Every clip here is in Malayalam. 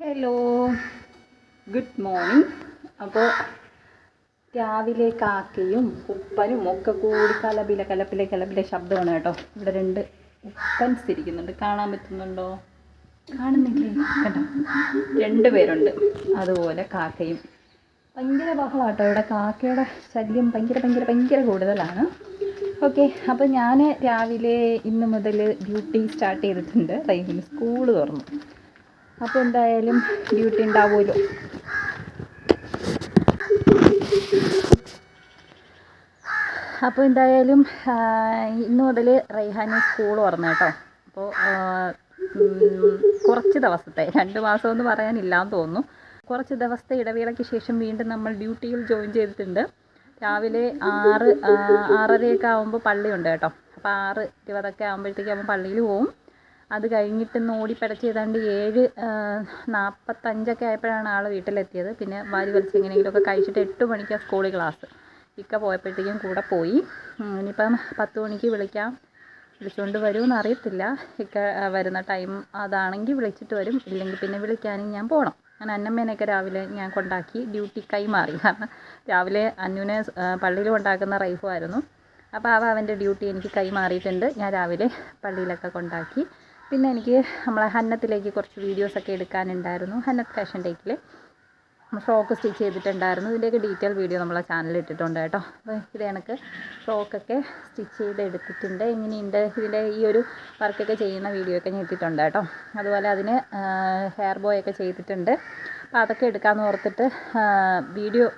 ഹലോ ഗുഡ് മോർണിംഗ് അപ്പോൾ രാവിലെ കാക്കയും ഉപ്പനും ഒക്കെ കൂടി കലപില കലപ്പിലെ കലപ്പിലെ ശബ്ദമാണ് കേട്ടോ. ഇവിടെ രണ്ട് കുപ്പൻസ് ഇരിക്കുന്നുണ്ട് കാണാൻ പറ്റുന്നുണ്ടോ? കാണുന്നില്ലേ? കേട്ടോ രണ്ട് പേരുണ്ട്. അതുപോലെ കാക്കയും. ഭയങ്കര ബഹളാട്ടോ ഇവിടെ കാക്കയുടെ ശല്യം ഭയങ്കര ഭയങ്കര ഭയങ്കര കൂടുതലാണ്. ഓക്കെ അപ്പോൾ ഞാൻ രാവിലെ ഇന്ന് മുതൽ ഡ്യൂട്ടി സ്റ്റാർട്ട് ചെയ്തിട്ടുണ്ട്. ടൈമിൽ സ്കൂൾ തുറന്നു. അപ്പോൾ എന്തായാലും ഡ്യൂട്ടി ഉണ്ടാവുമല്ലോ അപ്പോൾ എന്തായാലും ഇന്ന് മുതൽ റൈഹാന് സ്കൂൾ തുറന്നു കേട്ടോ. അപ്പോൾ കുറച്ച് ദിവസത്തെ രണ്ട് മാസമെന്ന് പറയാനില്ലാന്ന് തോന്നുന്നു. കുറച്ച് ദിവസത്തെ ഇടവേളയ്ക്ക് ശേഷം വീണ്ടും നമ്മൾ ഡ്യൂട്ടിയിൽ ജോയിൻ ചെയ്തിട്ടുണ്ട്. രാവിലെ ആറ് ആറരയൊക്കെ ആകുമ്പോൾ പള്ളിയുണ്ട് കേട്ടോ. അപ്പോൾ ആറ് ഇരുപതൊക്കെ ആകുമ്പോഴത്തേക്ക് പള്ളിയിൽ പോവും. അത് കഴിഞ്ഞിട്ട് ഒന്ന് ഓടിപ്പടച്ച് ഏതാണ്ട് ഏഴ് നാൽപ്പത്തഞ്ചൊക്കെ ആയപ്പോഴാണ് ആൾ വീട്ടിലെത്തിയത്. പിന്നെ വാരി വലിച്ച് എങ്ങനെയെങ്കിലുമൊക്കെ കഴിച്ചിട്ട് എട്ട് മണിക്കാണ് സ്കൂളിൽ ക്ലാസ്. ഇക്ക പോയപ്പോഴത്തേക്കും കൂടെ പോയി. ഇനിയിപ്പം പത്ത് മണിക്ക് വിളിക്കാം. വിളിച്ചുകൊണ്ട് വരുമെന്ന് അറിയത്തില്ല. ഇക്ക വരുന്ന ടൈം അതാണെങ്കിൽ വിളിച്ചിട്ട് വരും. ഇല്ലെങ്കിൽ പിന്നെ വിളിക്കാനും ഞാൻ പോകണം ഞാൻ അന്നമ്മേനെയൊക്കെ രാവിലെ ഞാൻ കൊണ്ടാക്കി ഡ്യൂട്ടി കൈമാറി. കാരണം രാവിലെ അന്നുവിനെ പള്ളിയിൽ കൊണ്ടാക്കുന്ന റൈഫുമായിരുന്നു അപ്പോൾ അവ അവന്റെ ഡ്യൂട്ടി എനിക്ക് കൈമാറിയിട്ടുണ്ട്. ഞാൻ രാവിലെ പള്ളിയിലൊക്കെ കൊണ്ടാക്കി പിന്നെ എനിക്ക് നമ്മളെ ഹന്നത്തിലേക്ക് കുറച്ച് വീഡിയോസൊക്കെ എടുക്കാനുണ്ടായിരുന്നു. ഹന്നത്ത് ഫാഷൻ ടേക്കിൽ ഫ്രോക്ക് സ്റ്റിച്ച് ചെയ്തിട്ടുണ്ടായിരുന്നു. ഇതിന്റെയൊക്കെ ഡീറ്റെയിൽ വീഡിയോ നമ്മളെ ചാനലിൽ ഇട്ടിട്ടുണ്ട് കേട്ടോ. അപ്പോൾ ഇത് എനിക്ക് ഫ്രോക്കൊക്കെ സ്റ്റിച്ച് ചെയ്ത് എടുത്തിട്ടുണ്ട് എങ്ങനെയുണ്ട് ഇതിന്റെ ഈ ഒരു വർക്കൊക്കെ ചെയ്യുന്ന വീഡിയോ ഒക്കെ ഞാൻ ഇട്ടിട്ടുണ്ട് കേട്ടോ. അതുപോലെ അതിന് ഹെയർ ബോയ് ഒക്കെ ചെയ്തിട്ടുണ്ട്. അപ്പോൾ അതൊക്കെ എടുക്കാമെന്ന് ഓർത്തിട്ട് വീഡിയോ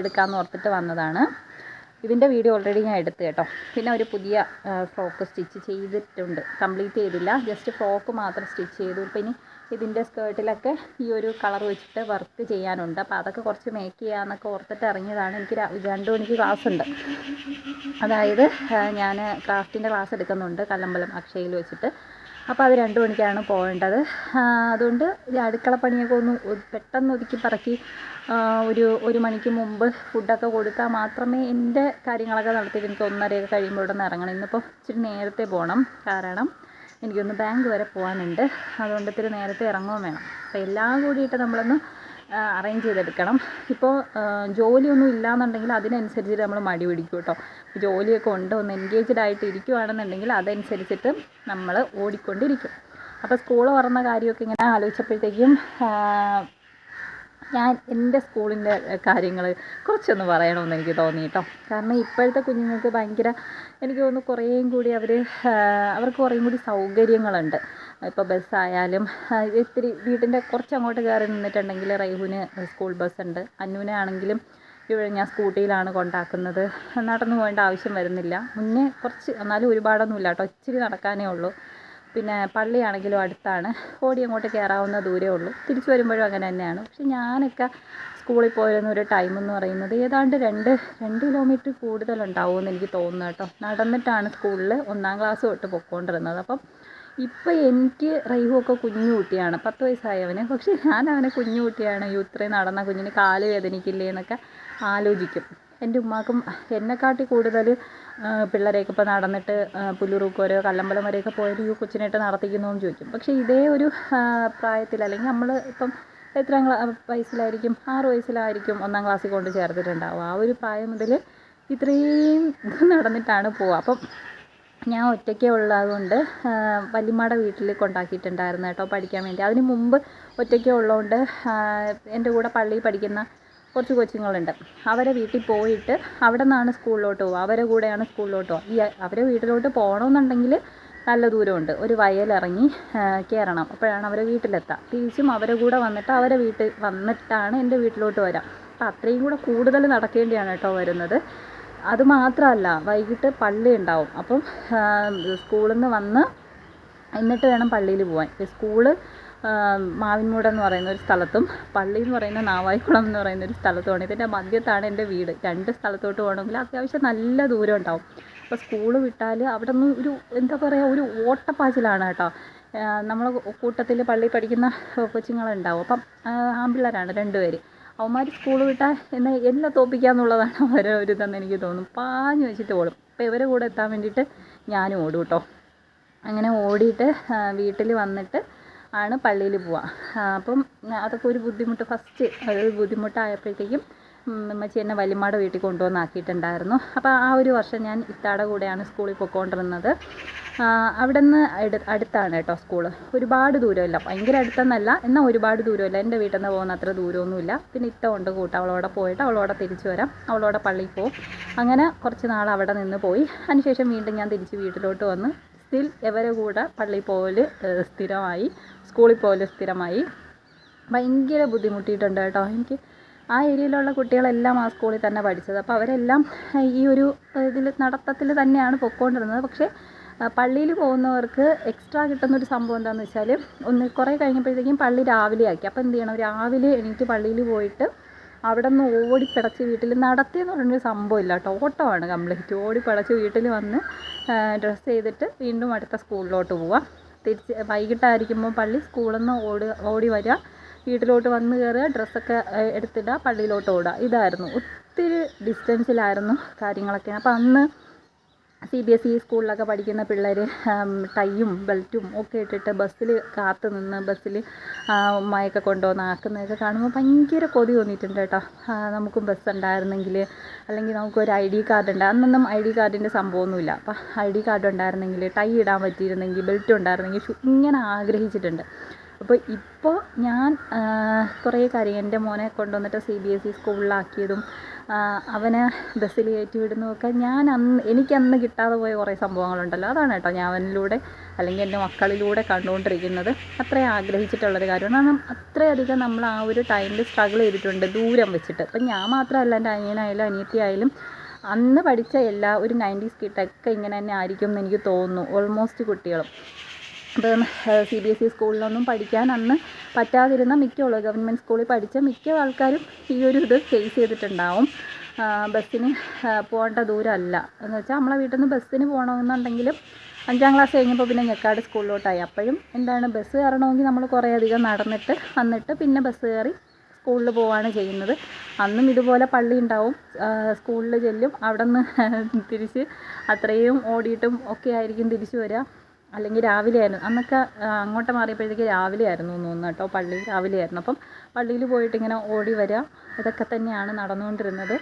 എടുക്കാമെന്ന് ഓർത്തിട്ട് വന്നതാണ്. ഇതിന്റെ വീഡിയോ ഓൾറെഡി ഞാൻ എടുത്തു കേട്ടോ. പിന്നെ ഒരു പുതിയ ഫ്രോക്ക് സ്റ്റിച്ച് ചെയ്തിട്ടുണ്ട്. കംപ്ലീറ്റ് ചെയ്തില്ല. ജസ്റ്റ് ഫ്രോക്ക് മാത്രം സ്റ്റിച്ച് ചെയ്തു. ഇപ്പം ഇനി ഇതിന്റെ സ്കേർട്ടിലൊക്കെ ഈ ഒരു കളർ വെച്ചിട്ട് വർക്ക് ചെയ്യാനുണ്ട്. അപ്പോൾ അതൊക്കെ കുറച്ച് മേക്ക് ചെയ്യാമെന്നൊക്കെ ഓർത്തിട്ട് ഇറങ്ങിയതാണ് എനിക്ക് രണ്ട് മണിക്ക് ക്ലാസ് ഉണ്ട്. അതായത് ഞാൻ ക്രാഫ്റ്റിന്റെ ക്ലാസ് എടുക്കുന്നുണ്ട്. കല്ലമ്പലം അക്ഷയയിൽ വെച്ചിട്ട്. അപ്പോൾ അത് രണ്ട് മണിക്കാണ് പോകേണ്ടത്. അതുകൊണ്ട് ഈ അടുക്കളപ്പണിയൊക്കെ ഒന്ന് പെട്ടെന്ന് ഒതുക്കി പറക്കി ഒരു ഒരു മണിക്ക് മുമ്പ് ഫുഡൊക്കെ കൊടുത്താൽ മാത്രമേ എന്റെ കാര്യങ്ങളൊക്കെ നടത്തിയിട്ട് എനിക്ക് ഒന്നരയൊക്കെ കഴിയുമ്പോൾ ഇവിടെ നിന്ന് ഇറങ്ങണം. ഇന്നിപ്പോൾ ഇച്ചിരി നേരത്തെ പോകണം കാരണം എനിക്കൊന്ന് ബാങ്ക് വരെ പോകാനുണ്ട് അതുകൊണ്ട് ഇത്തിരി നേരത്തെ ഇറങ്ങുകയും വേണം. അപ്പോൾ എല്ലാം കൂടിയിട്ട് നമ്മളൊന്ന് അറേഞ്ച് ചെയ്തെടുക്കണം. ഇപ്പോൾ ജോലിയൊന്നും ഇല്ലയെന്നുണ്ടെങ്കിൽ അതിനനുസരിച്ചിട്ട് നമ്മൾ മടി പിടിക്കും കേട്ടോ. ജോലിയൊക്കെ ഉണ്ട് ഒന്ന് എൻഗേജ്ഡ് ആയിട്ട് ഇരിക്കുകയാണെന്നുണ്ടെങ്കിൽ അതനുസരിച്ചിട്ട് നമ്മൾ ഓടിക്കൊണ്ടിരിക്കും. അപ്പോൾ സ്കൂൾ തുറന്ന കാര്യമൊക്കെ ഇങ്ങനെ ആലോചിച്ചപ്പോഴത്തേക്കും ഞാൻ എന്റെ സ്കൂളിന്റെ കാര്യങ്ങൾ കുറച്ചൊന്ന് പറയണമെന്ന് എനിക്ക് തോന്നി കേട്ടോ. കാരണം ഇപ്പോഴത്തെ കുഞ്ഞുങ്ങൾക്ക് ഭയങ്കര എനിക്ക് തോന്നുന്നു കുറേയും കൂടി അവർ അവർക്ക് കുറേയും കൂടി സൗകര്യങ്ങളുണ്ട്. ഇപ്പോൾ ബസ്സായാലും ഇത്തിരി വീട്ടിന്റെ കുറച്ച് അങ്ങോട്ട് കയറി നിന്നിട്ടുണ്ടെങ്കിൽ റൈഹുവിന് സ്കൂൾ ബസ്സുണ്ട്. അന്നുവിനെ ആണെങ്കിലും ഇവിടെ ഞാൻ സ്കൂട്ടിയിലാണ് കൊണ്ടാക്കുന്നത്. നടന്നു പോകേണ്ട ആവശ്യം വരുന്നില്ല. മുന്നേ കുറച്ച് എന്നാലും ഒരുപാടൊന്നുമില്ല കേട്ടോ. ഇച്ചിരി നടക്കാനേ ഉള്ളൂ. പിന്നെ പള്ളിയാണെങ്കിലും അടുത്താണ്. ഓടി അങ്ങോട്ട് കയറാവുന്ന ദൂരേ ഉള്ളൂ. തിരിച്ചു വരുമ്പോഴും അങ്ങനെ തന്നെയാണ്. പക്ഷെ ഞാനൊക്കെ സ്കൂളിൽ പോയിരുന്ന ഒരു ടൈം എന്ന് പറയുന്നത് ഏതാണ്ട് രണ്ട് രണ്ട് കിലോമീറ്റർ കൂടുതലുണ്ടാവുമെന്ന് എനിക്ക് തോന്നുന്നു കേട്ടോ. നടന്നിട്ടാണ് സ്കൂളിൽ ഒന്നാം ക്ലാസ് തൊട്ട് പൊയ്ക്കൊണ്ടിരുന്നത് അപ്പം ഇപ്പം എനിക്ക് റൈഹുവൊക്കെ കുഞ്ഞു കുട്ടിയാണ്. പത്ത് വയസ്സായവന്. പക്ഷേ ഞാൻ അവനെ കുഞ്ഞു കുട്ടിയാണ്. ഇത്രയും നടന്ന കുഞ്ഞിന് കാൽ വേദനിക്കില്ലേ എന്നൊക്കെ ആലോചിക്കും. എന്റെ ഉമ്മാക്കും എന്നെക്കാട്ടി കൂടുതൽ പിള്ളേരെയൊക്കെ ഇപ്പോൾ നടന്നിട്ട് ആ, പുല്ലൂറുക്കോരോ കല്ലമ്പലം വരെയൊക്കെ പോയത് ഈ കൊച്ചിനായിട്ട് നടത്തിക്കുന്നു എന്ന് ചോദിക്കും. പക്ഷേ ഇതേ ഒരു പ്രായത്തിൽ അല്ലെങ്കിൽ നമ്മൾ ഇപ്പം എത്രാം ക്ലാ വയസ്സിലായിരിക്കും ആറ് വയസ്സിലായിരിക്കും ഒന്നാം ക്ലാസ്സിൽ കൊണ്ട് ചേർത്തിട്ടുണ്ടാവുക. ആ ഒരു പ്രായം മുതൽ ഇത്രയും നടന്നിട്ടാണ് പോവുക. അപ്പം ഞാൻ ഒറ്റയ്ക്കേ ഉള്ളതുകൊണ്ട് വല്യമ്മയുടെ വീട്ടിൽ കൊണ്ടാക്കിയിട്ടുണ്ടായിരുന്നു കേട്ടോ പഠിക്കാൻ വേണ്ടി. അതിന് മുമ്പ് ഒറ്റയ്ക്കേ ഉള്ളതുകൊണ്ട് എന്റെ കൂടെ പള്ളിയിൽ പഠിക്കുന്ന കുറച്ച് കൊച്ചുങ്ങളുണ്ട്. അവരെ വീട്ടിൽ പോയിട്ട് അവിടെ നിന്നാണ് സ്കൂളിലോട്ട് പോകുക അവരെ കൂടെയാണ് സ്കൂളിലോട്ട് ഈ അവരെ വീട്ടിലോട്ട് പോകണമെന്നുണ്ടെങ്കിൽ നല്ല ദൂരമുണ്ട്. ഒരു വയലിറങ്ങി കയറണം. അപ്പോഴാണ് അവരെ വീട്ടിലെത്തുക തിരിച്ചും അവരെ കൂടെ വന്നിട്ട് അവരെ വീട്ടിൽ വന്നിട്ടാണ് എന്റെ വീട്ടിലോട്ട് വരാം. അപ്പം അത്രയും കൂടെ കൂടുതൽ നടക്കേണ്ടിയാണ് കേട്ടോ വരുന്നത്. അത് മാത്രമല്ല വൈകിട്ട് പള്ളി ഉണ്ടാവും. അപ്പം സ്കൂളിൽ നിന്ന് വന്ന് എന്നിട്ട് വേണം പള്ളിയിൽ പോകാൻ സ്കൂൾ മാവിൻമൂട് എന്ന് പറയുന്ന ഒരു സ്ഥലത്തും പള്ളി എന്ന് പറയുന്ന നാവായിക്കുളം എന്ന് പറയുന്ന ഒരു സ്ഥലത്തുമാണ്. ഇതിന്റെ മധ്യത്താണ് എന്റെ വീട്. രണ്ട് സ്ഥലത്തോട്ട് പോകണമെങ്കിൽ അത്യാവശ്യം നല്ല ദൂരം ഉണ്ടാവും. അപ്പോൾ സ്കൂൾ വിട്ടാൽ അവിടെ നിന്ന് ഒരു എന്താ പറയുക ഒരു ഓട്ടപ്പാച്ചിലാണ് കേട്ടോ. നമ്മൾ കൂട്ടത്തിൽ പള്ളി പഠിക്കുന്ന കൊച്ചുങ്ങളുണ്ടാവും. അപ്പം ആമ്പിള്ളേരാണ് രണ്ടുപേര് അവന്മാർ സ്കൂൾ വിട്ടാൽ എന്നെ എന്നെ തോപ്പിക്കാന്നുള്ളതാണ് അവരെ ഒരു ഇതെന്ന് എനിക്ക് തോന്നും പാഞ്ഞു വെച്ചിട്ട് ഓടും. അപ്പോൾ ഇവരെ കൂടെ എത്താൻ വേണ്ടിയിട്ട് ഞാനും ഓടും കേട്ടോ. അങ്ങനെ ഓടിയിട്ട് വീട്ടിൽ വന്നിട്ട് ആണ് പള്ളിയിൽ പോവുക. അപ്പം അതൊക്കെ ഒരു ബുദ്ധിമുട്ട് ഫസ്റ്റ് ഒരു ബുദ്ധിമുട്ടായപ്പോഴത്തേക്കും ഉമ്മച്ചി എന്നെ വല്യമ്മയുടെ വീട്ടിൽ കൊണ്ടുവന്നാക്കിയിട്ടുണ്ടായിരുന്നു അപ്പോൾ ആ ഒരു വർഷം ഞാൻ ഇത്താടെ കൂടെയാണ് സ്കൂളിൽ പോയിക്കൊണ്ടിരുന്നത് അവിടെ നിന്ന് അടുത്താണ് കേട്ടോ സ്കൂൾ ഒരുപാട് ദൂരമില്ല. ഭയങ്കര അടുത്തെന്നല്ല എന്നാൽ ഒരുപാട് ദൂരമില്ല. എന്റെ വീട്ടിൽ നിന്ന് പോകുന്ന അത്ര ദൂരമൊന്നുമില്ല. പിന്നെ ഇത്ത കൊണ്ട് കൂട്ടം അവളോടെ പോയിട്ട് അവളോടെ തിരിച്ചു വരാം. അവളോടെ പള്ളിയിൽ പോകും അങ്ങനെ കുറച്ച് നാൾ അവിടെ നിന്ന് പോയി. അതിനുശേഷം വീണ്ടും ഞാൻ തിരിച്ച് വീട്ടിലോട്ട് വന്ന് സ്റ്റിൽ ഇവരെ കൂടെ പള്ളിയിൽ പോകൽ സ്ഥിരമായി സ്കൂളിൽ പോകൽ സ്ഥിരമായി? ഭയങ്കര ബുദ്ധിമുട്ടിയിട്ടുണ്ട് കേട്ടോ. എനിക്ക് ആ ഏരിയയിലുള്ള കുട്ടികളെല്ലാം ആ സ്കൂളിൽ തന്നെ പഠിച്ചത്. അപ്പോൾ അവരെല്ലാം ഈ ഒരു ഇതിൽ നടത്തത്തിൽ തന്നെയാണ് പൊയ്ക്കൊണ്ടിരുന്നത് പക്ഷേ പള്ളിയിൽ പോകുന്നവർക്ക് എക്സ്ട്രാ കിട്ടുന്ന ഒരു സംഭവം എന്താണെന്ന് വെച്ചാൽ ഒന്ന് കുറേ കഴിഞ്ഞപ്പോഴത്തേക്കും പള്ളി രാവിലെ ആക്കി അപ്പോൾ എന്ത് ചെയ്യണം? രാവിലെ എണീറ്റ് പള്ളിയിൽ പോയിട്ട് അവിടെ നിന്ന് ഓടി പിടച്ച് വീട്ടിൽ നടത്തിയെന്ന് പറഞ്ഞൊരു സംഭവം ഇല്ല കേട്ടോ. ഓട്ടമാണ് കംപ്ലീറ്റ് ഓടി പിടച്ച് വീട്ടിൽ വന്ന് ഡ്രസ്സ് ചെയ്തിട്ട് വീണ്ടും അടുത്ത സ്കൂളിലോട്ട് പോവുക തിരിച്ച് വൈകിട്ടായിരിക്കുമ്പോൾ പള്ളി സ്കൂളിൽ നിന്ന് ഓടി ഓടി വരിക വീട്ടിലോട്ട് വന്ന് കയറുക ഡ്രസ്സൊക്കെ എടുത്തിടുക പള്ളിയിലോട്ട് ഓടുക ഇതായിരുന്നു. ഒത്തിരി ഡിസ്റ്റൻസിലായിരുന്നു കാര്യങ്ങളൊക്കെ. അപ്പം അന്ന് സി ബി എസ് ഇ സ്കൂളിലൊക്കെ പഠിക്കുന്ന പിള്ളേർ ടൈയും ബെൽറ്റും ഒക്കെ ഇട്ടിട്ട് ബസ്സിൽ കാത്തു നിന്ന് ബസ്സിൽ ഉമ്മയൊക്കെ കൊണ്ടുവന്ന് ആക്കുന്നതൊക്കെ കാണുമ്പോൾ ഭയങ്കര കൊതി തോന്നിയിട്ടുണ്ട് കേട്ടോ. നമുക്കും ബസ് ഉണ്ടായിരുന്നെങ്കിൽ അല്ലെങ്കിൽ നമുക്കൊരു ഐ ഡി കാർഡ് ഉണ്ട്. അന്നൊന്നും ഐ ഡി കാർഡിന്റെ സംഭവമൊന്നുമില്ല. അപ്പം ഐ ഡി കാർഡ് ഉണ്ടായിരുന്നെങ്കിൽ ടൈ ഇടാൻ പറ്റിയിരുന്നെങ്കിൽ ബെൽറ്റ് ഉണ്ടായിരുന്നെങ്കിൽ ഇങ്ങനെ ആഗ്രഹിച്ചിട്ടുണ്ട്. അപ്പോൾ ഇപ്പോൾ ഞാൻ കുറേ കാര്യം എന്റെ മോനെ കൊണ്ടുവന്നിട്ട് സി ബി എസ് ഇ സ്കൂളിലാക്കിയതും അവനെ ബസ്സിൽ കയറ്റി വിടുന്നതൊക്കെ ഞാൻ അന്ന് എനിക്കന്ന് കിട്ടാതെ പോയ കുറേ സംഭവങ്ങളുണ്ടല്ലോ. അതാണ് കേട്ടോ ഞാൻ അവനിലൂടെ അല്ലെങ്കിൽ എന്റെ മക്കളിലൂടെ കണ്ടുകൊണ്ടിരിക്കുന്നത്. അത്രയും ആഗ്രഹിച്ചിട്ടുള്ളൊരു കാര്യമാണ്. കാരണം അത്രയധികം നമ്മൾ ആ ഒരു ടൈമിൽ സ്ട്രഗിൾ ചെയ്തിട്ടുണ്ട് ദൂരം വെച്ചിട്ട്. അപ്പം ഞാൻ മാത്രമല്ല എന്റെ അനിയനായാലും അനിയത്തിയായാലും അന്ന് പഠിച്ച എല്ലാ ഒരു നയന്റീസ് കിട്ടൊക്കെ ഇങ്ങനെ തന്നെ ആയിരിക്കും എന്ന് എനിക്ക് തോന്നുന്നു. ഓൾമോസ്റ്റ് കുട്ടികളും. ഇപ്പം സി ബി എസ് ഇ സ്കൂളിലൊന്നും പഠിക്കാൻ അന്ന് പറ്റാതിരുന്ന മിക്കുള്ള ഗവൺമെന്റ് സ്കൂളിൽ പഠിച്ച മിക്ക ആൾക്കാരും ഈ ഒരു ഇത് ഫേസ് ചെയ്തിട്ടുണ്ടാവും. ബസ്സിന് പോകേണ്ട ദൂരമല്ല. എന്ന് വെച്ചാൽ നമ്മളെ വീട്ടിൽ നിന്ന് ബസ്സിന് പോകണമെന്നുണ്ടെങ്കിലും അഞ്ചാം ക്ലാസ് കഴിഞ്ഞപ്പോൾ പിന്നെ ഞെക്കാട് സ്കൂളിലോട്ടായി. അപ്പോഴും എന്താണ് ബസ് കയറണമെങ്കിൽ നമ്മൾ കുറേ അധികം നടന്നിട്ട് വന്നിട്ട് പിന്നെ ബസ് കയറി സ്കൂളിൽ പോവുകയാണ് ചെയ്യുന്നത്. അന്നും ഇതുപോലെ പള്ളി ഉണ്ടാവും. സ്കൂളിൽ ചെല്ലും. അവിടെ നിന്ന് തിരിച്ച് അത്രയും ഓടിയിട്ടും ഒക്കെ ആയിരിക്കും തിരിച്ചു വരിക അല്ലെങ്കിൽ രാവിലെ ആയിരുന്നു. അന്നൊക്കെ അങ്ങോട്ട് മാറിയപ്പോഴത്തേക്ക് രാവിലെ ആയിരുന്നു തോന്നുന്നു കേട്ടോ. പള്ളി രാവിലെ ആയിരുന്നു. അപ്പം പള്ളിയിൽ പോയിട്ട് ഇങ്ങനെ ഓടി വരിക ഇതൊക്കെ തന്നെയാണ് നടന്നുകൊണ്ടിരുന്നത്.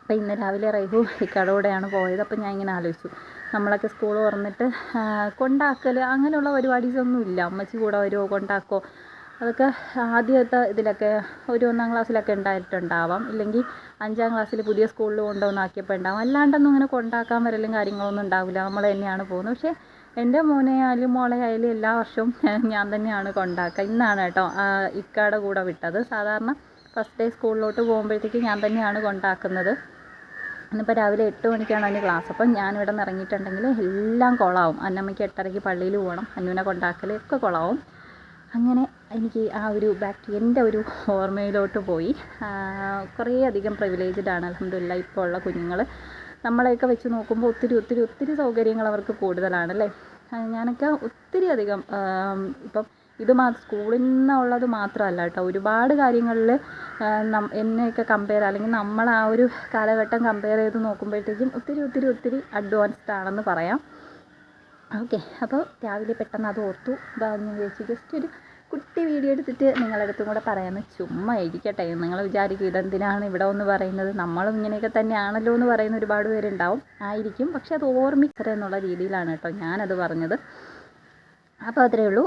അപ്പോൾ ഇന്ന് രാവിലെ റൈഹു ഇക്കടകൂടെയാണ് പോയത്. അപ്പോൾ ഞാൻ ഇങ്ങനെ ആലോചിച്ചു. നമ്മളൊക്കെ സ്കൂൾ തുറന്നിട്ട് കൊണ്ടാക്കൽ അങ്ങനെയുള്ള പരിപാടീസൊന്നും ഇല്ല അമ്മച്ചി കൂടെ വരുമോ കൊണ്ടാക്കോ? അതൊക്കെ ആദ്യത്തെ ഇതിലൊക്കെ ഒരു ഒന്നാം ക്ലാസ്സിലൊക്കെ ഉണ്ടായിട്ടുണ്ടാവാം. ഇല്ലെങ്കിൽ അഞ്ചാം ക്ലാസ്സിൽ പുതിയ സ്കൂളിൽ കൊണ്ടുവന്നാക്കിയപ്പോൾ ഉണ്ടാവും. അല്ലാണ്ടൊന്നും അങ്ങനെ കൊണ്ടാക്കാൻ വരലും കാര്യങ്ങളൊന്നും ഉണ്ടാവില്ല. നമ്മൾ തന്നെയാണ് പോകുന്നത്. പക്ഷേ എന്റെ മോനെ ആയാലും മോളെ ആയാലും എല്ലാ വർഷവും ഞാൻ തന്നെയാണ് കൊണ്ടാക്കുക. ഇന്നാണ് കേട്ടോ ഇക്കയുടെ കൂടെ വിട്ടത്. സാധാരണ ഫസ്റ്റ് ഡേ സ്കൂളിലോട്ട് പോകുമ്പോഴത്തേക്ക് ഞാൻ തന്നെയാണ് കൊണ്ടാക്കുന്നത്. ഇന്നിപ്പോൾ രാവിലെ എട്ട് മണിക്കാണ് അതിന് ക്ലാസ് അപ്പം ഞാനിവിടെ നിന്ന് ഇറങ്ങിയിട്ടുണ്ടെങ്കിൽ എല്ലാം കുളമാവും അന്നമ്മയ്ക്ക് എട്ടരയ്ക്ക് പള്ളിയിൽ പോകണം. അന്നുവിനെ കൊണ്ടാക്കൽ ഒക്കെ അങ്ങനെ എനിക്ക് ആ ഒരു ബാക്ക് എന്റെ ഒരു ഓർമ്മയിലോട്ട് പോയി. കുറേ അധികം പ്രിവിലേജ്ഡ് ആണ് അലഹമില്ല ഇപ്പോൾ ഉള്ള കുഞ്ഞുങ്ങൾ നമ്മളെയൊക്കെ വെച്ച് നോക്കുമ്പോൾ ഒത്തിരി ഒത്തിരി ഒത്തിരി സൗകര്യങ്ങൾ അവർക്ക് കൂടുതലാണ് അല്ലേ? ഞാനൊക്കെ ഒത്തിരി അധികം ഇപ്പം ഇത് മാ സ്കൂളിൽ നിന്നുള്ളത് മാത്രമല്ല കേട്ടോ. ഒരുപാട് കാര്യങ്ങളിൽ എന്നെയൊക്കെ കമ്പയർ അല്ലെങ്കിൽ നമ്മൾ ആ ഒരു കാലഘട്ടം കമ്പയർ ചെയ്ത് നോക്കുമ്പോഴത്തേക്കും ഒത്തിരി ഒത്തിരി ഒത്തിരി അഡ്വാൻസ്ഡ് ആണെന്ന് പറയാം. ഓക്കെ അപ്പോൾ രാവിലെ പെട്ടെന്ന് അത് ഓർത്തു. വിചാരിച്ചു ജസ്റ്റ് ഒരു കുട്ടി വീഡിയോ എടുത്തിട്ട് നിങ്ങളുടെ അടുത്തും കൂടെ പറയാമെന്ന് ചുമ്മാ ഇരിക്കട്ടെ. നിങ്ങൾ വിചാരിക്കും ഇതെന്തിനാണ് ഇവിടെ ഒന്ന് പറയുന്നത്? നമ്മളും ഇങ്ങനെയൊക്കെ തന്നെയാണല്ലോ എന്ന് പറയുന്ന ഒരുപാട് പേരുണ്ടാവും. ആയിരിക്കും. പക്ഷെ അത് ഓർമ്മിക്കര എന്നുള്ള രീതിയിലാണ് കേട്ടോ ഞാനത് പറഞ്ഞത്. അപ്പോൾ അത്രയേ ഉള്ളൂ.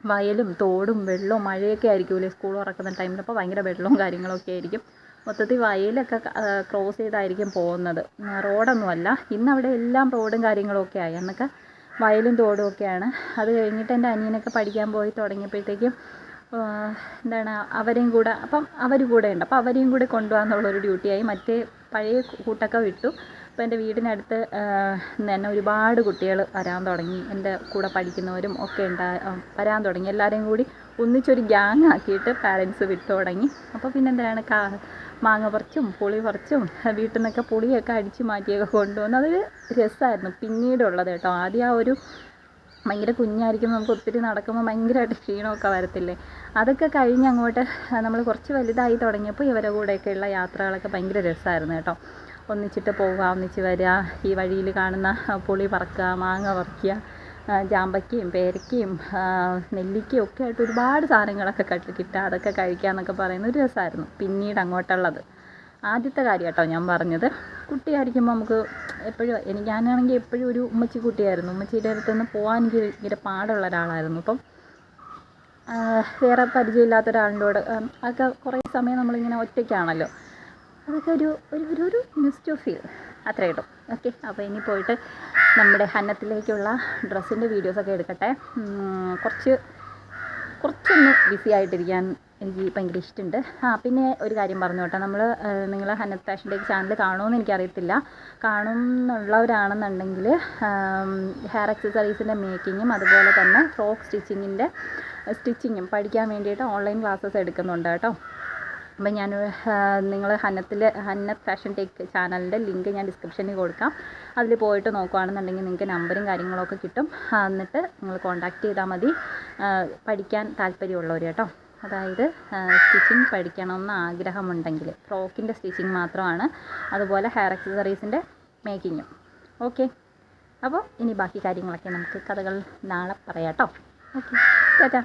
വയലും തോടും വെള്ളവും മഴയൊക്കെ ആയിരിക്കുമല്ലേ സ്കൂൾ തുറക്കുന്ന ടൈമിൽ? അപ്പോൾ ഭയങ്കര വെള്ളവും കാര്യങ്ങളൊക്കെ ആയിരിക്കും. മൊത്തത്തിൽ വയലൊക്കെ ക്രോസ് ചെയ്തായിരിക്കും പോകുന്നത്. റോഡൊന്നുമല്ല. ഇന്നവിടെ എല്ലാം റോഡും കാര്യങ്ങളൊക്കെ ആയി. അന്നൊക്കെ വയലും തോടും ഒക്കെയാണ്. അത് കഴിഞ്ഞിട്ട് എന്റെ അനിയനൊക്കെ പഠിക്കാൻ പോയി തുടങ്ങിയപ്പോഴത്തേക്കും എന്താണ് അവരെയും കൂടെ അപ്പം അവർ കൂടെ ഉണ്ട്. അപ്പോൾ അവരെയും കൂടെ കൊണ്ടുപോകാന്നുള്ളൊരു ഡ്യൂട്ടിയായി. മറ്റേ പഴയ കൂട്ടൊക്കെ വിട്ടു. അപ്പോൾ എന്റെ വീടിനടുത്ത് തന്നെ ഒരുപാട് കുട്ടികൾ വരാൻ തുടങ്ങി. എന്റെ കൂടെ പഠിക്കുന്നവരും ഒക്കെ ഉണ്ടാ വരാൻ തുടങ്ങി. എല്ലാവരെയും കൂടി ഒന്നിച്ചൊരു ഗ്യാങ് ആക്കിയിട്ട് പാരൻസ് വിട്ടു തുടങ്ങി. അപ്പോൾ പിന്നെ എന്താണ് കാ മാങ്ങ പറിച്ചും പുളി പറിച്ചും വീട്ടിൽ നിന്നൊക്കെ പുളിയൊക്കെ അടിച്ച് മാറ്റിയൊക്കെ കൊണ്ടുവന്ന് അതൊരു രസമായിരുന്നു പിന്നീടുള്ളത് കേട്ടോ. ആദ്യം ആ ഒരു ഭയങ്കര കുഞ്ഞായിരിക്കും നമുക്ക് ഒത്തിരി നടക്കുമ്പോൾ ഭയങ്കരമായിട്ട് ക്ഷീണമൊക്കെ വരത്തില്ലേ? അതൊക്കെ കഴിഞ്ഞ് അങ്ങോട്ട് നമ്മൾ കുറച്ച് വലുതായി തുടങ്ങിയപ്പോൾ ഇവരുടെ കൂടെയൊക്കെയുള്ള യാത്രകളൊക്കെ ഭയങ്കര രസമായിരുന്നു കേട്ടോ. ഒന്നിച്ചിട്ട് പോവുക ഒന്നിച്ച് വരിക ഈ വഴിയിൽ കാണുന്ന പുളി പറക്കുക മാങ്ങ പറിക്കുക ആ, ജാമ്പയ്ക്കയും പേരയ്ക്കയും നെല്ലിക്കയും ഒക്കെ ആയിട്ട് ഒരുപാട് സാധനങ്ങളൊക്കെ കട്ട് കിട്ടുക അതൊക്കെ കഴിക്കുക എന്നൊക്കെ പറയുന്ന ഒരു രസമായിരുന്നു. പിന്നീട് അങ്ങോട്ടുള്ളത്. ആദ്യത്തെ കാര്യം കേട്ടോ ഞാൻ പറഞ്ഞത്. കുട്ടിയായിരിക്കുമ്പോൾ നമുക്ക് എപ്പോഴും എനിക്ക് ഞാനാണെങ്കിൽ എപ്പോഴും ഒരു ഉമ്മച്ചി കുട്ടിയായിരുന്നു. ഉമ്മച്ചിയുടെ അടുത്ത് നിന്ന് പോകാൻ എനിക്ക് ഭയങ്കര പാടുള്ള ഒരാളായിരുന്നു. അപ്പം വേറെ പരിചയമില്ലാത്ത ഉം, ഒക്കെ കുറേ സമയം നമ്മളിങ്ങനെ ഒറ്റയ്ക്കാണല്ലോ. അതൊക്കെ ഒരു ഒരു ഒരു ന്യൂസ് ഫീൽ അത്രേ ഉള്ളൂ. ഓക്കെ അപ്പോൾ ഇനി പോയിട്ട് നമ്മുടെ ഹന്നത്തിലേക്കുള്ള ഡ്രസ്സിന്റെ വീഡിയോസൊക്കെ എടുക്കട്ടെ. കുറച്ച് കുറച്ചൊന്ന് ബിസി ആയിട്ടിരിക്കാൻ എനിക്ക് ഭയങ്കര ഇഷ്ടമുണ്ട്. ആ പിന്നെ ഒരു കാര്യം പറഞ്ഞു കേട്ടോ. നമ്മൾ നിങ്ങൾ ഹനത്ത് ഫാഷൻ ടേക്ക് ചാനൽ കാണുമെന്ന് എനിക്കറിയത്തില്ല. കാണുമെന്നുള്ളവരാണെന്നുണ്ടെങ്കിൽ ഹെയർ അക്സസറീസിന്റെ മേക്കിങ്ങും അതുപോലെ തന്നെ ഫ്രോക്ക് സ്റ്റിച്ചിങ്ങിന്റെ സ്റ്റിച്ചിങ്ങും പഠിക്കാൻ വേണ്ടിയിട്ട് ഓൺലൈൻ ക്ലാസ്സസ് എടുക്കുന്നുണ്ട് കേട്ടോ. അപ്പം ഞാൻ നിങ്ങൾ ഹന്നത്തിൽ ഹന്നത്ത് ഫാഷൻ ടേക്ക് ചാനലിന്റെ ലിങ്ക് ഞാൻ ഡിസ്ക്രിപ്ഷനിൽ കൊടുക്കാം. അതിൽ പോയിട്ട് നോക്കുകയാണെന്നുണ്ടെങ്കിൽ നിങ്ങൾക്ക് നമ്പറും കാര്യങ്ങളൊക്കെ കിട്ടും. എന്നിട്ട് നിങ്ങൾ കോൺടാക്റ്റ് ചെയ്താൽ മതി. പഠിക്കാൻ താല്പര്യമുള്ളവർ കേട്ടോ. അതായത് സ്റ്റിച്ചിങ് പഠിക്കണമെന്ന് ആഗ്രഹമുണ്ടെങ്കിൽ. ഫ്രോക്കിന്റെ സ്റ്റിച്ചിങ് മാത്രമാണ്. അതുപോലെ ഹെയർ അക്സസറീസിന്റെ മേക്കിങ്ങും. ഓക്കെ. അപ്പോൾ ഇനി ബാക്കി കാര്യങ്ങളൊക്കെ നമുക്ക് കഥകൾ നാളെ പറയാം കേട്ടോ. ഓക്കെ. ടാറ്റാ.